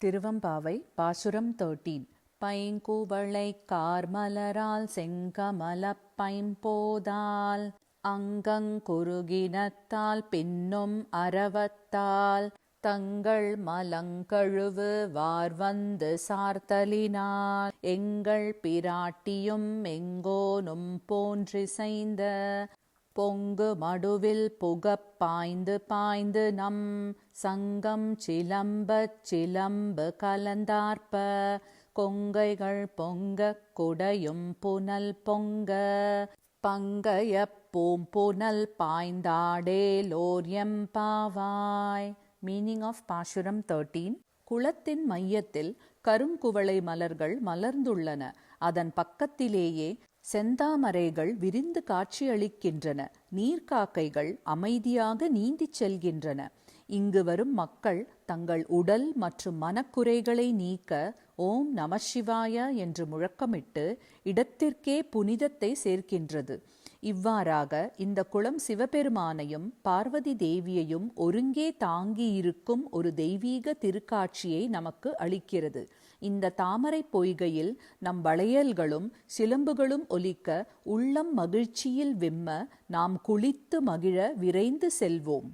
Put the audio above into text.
திருவம்பாவை பாசுரம் தேர்ட்டீன் பைங்குவளை கார்மலரால் செங்கமல பைம்போதால் அங்கங்குருகினத்தால் பின்னும் அரவத்தால் தங்கள் மலங்கழுவு வார்வந்து சார்த்தலினால் எங்கள் பிராட்டியும் எங்கோனும் போன்றிசைந்த பொங்கு மடுவில் புகப் பாய்ந்து பாய்ந்து நம் சங்கம் சிலம்பச் சிலம்பு கலந்தார்ப்ப. கொங்கைகள் பொங்க குடையும் புனல் பொங்க. பங்கைய பூம்புனல் பாய்ந்தாடேலோர் எம்பாவாய் மீனிங் ஆஃப் பாசுரம் தேர்ட்டீன் குளத்தின் மையத்தில் கருங்குவளை மலர்கள் மலர்ந்துள்ளன. அதன் பக்கத்திலேயே செந்தாமரைகள் விரிந்து காட்சியளிக்கின்றன. நீர்க்காக்கைகள் அமைதியாக நீந்திச் செல்கின்றன. இங்கு வரும் மக்கள் தங்கள் உடல் மற்றும் மனக்குறைகளை நீக்க ஓம் நமசிவாய என்று முழக்கமிட்டு இடத்திற்கே புனிதத்தை சேர்க்கின்றது. இவ்வாறாக இந்த குளம் சிவபெருமானையும் பார்வதி தேவியையும் ஒருங்கே தாங்கியிருக்கும் ஒரு தெய்வீக திருக்காட்சியை நமக்கு அளிக்கிறது. இந்த தாமரை பொய்கையில் நம் வளையல்களும் சிலம்புகளும் ஒலிக்க உள்ளம் மகிழ்ச்சியில் விம்ம நாம் குளித்து மகிழ விரைந்து செல்வோம்.